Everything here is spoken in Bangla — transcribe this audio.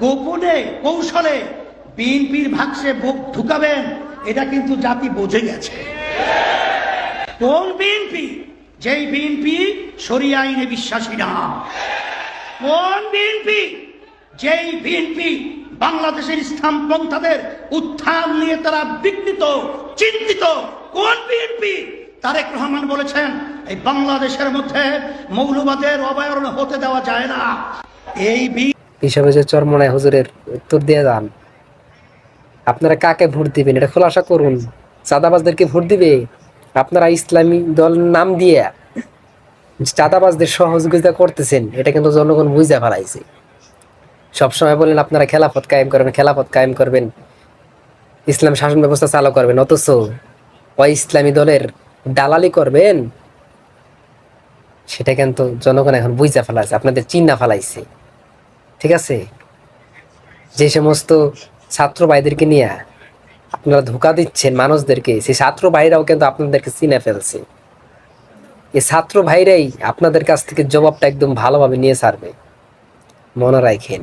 গোপনে, কৌশলে বিএনপির ভাগসে ভোট ঢুকাবেন, এটা কিন্তু জাতি বুঝে গেছে। কোন বিএনপি? যেই বিএনপি সরিয়া আইনে বিশ্বাসী না। কোন বিএনপি? যেই বিএনপি বাংলাদেশের ইসলাম পন্থাদের উত্থান নিয়ে তারা বিঘ্নিত, চিন্তিত, কোন বিএনপি? তারেক রহমান বলেছেন, এই বাংলাদেশের মধ্যে মৌলবাদের অবয়রণ হতে দেওয়া যায় না। এই হিসাবে যে চরমনায় হুজুরের উত্তর দিয়ে যান, আপনারা কাকে ভোট দিবেন? এটা খোলাসা করুন। চাঁদাবাজদেরকে ভোট দিবে? আপনারা ইসলামী দল নাম দিয়ে চাঁদাবাজদের সহযোগিতা করতেছেন, এটা কিন্তু জনগণ বুঝে ফেলাইছে। সবসময় বলেন, আপনারা খেলাফত কায়েম করবেন, খেলাফত কায়েম করবেন। ইসলাম শাসন ব্যবস্থা চালু করবেন। অথচ ওই ইসলামী দলের দালালি করবেন? সেটা কিন্তু জনগণ এখন বুঝা ফেলাইছে, আপনাদের চিন্না ফেলাইছে। ঠিক আছে? যে সমস্ত ছাত্র ভাইদেরকে নিয়ে আপনারা ধোকা দিচ্ছেন মানুষদেরকে, সেই ছাত্র ভাইরাও কিন্তু আপনাদেরকে চিনে ফেলছে। এই ছাত্র ভাইরাই আপনাদের কাছ থেকে জবাবটা একদম ভালোভাবে নিয়ে সারবে মনে রাখেন।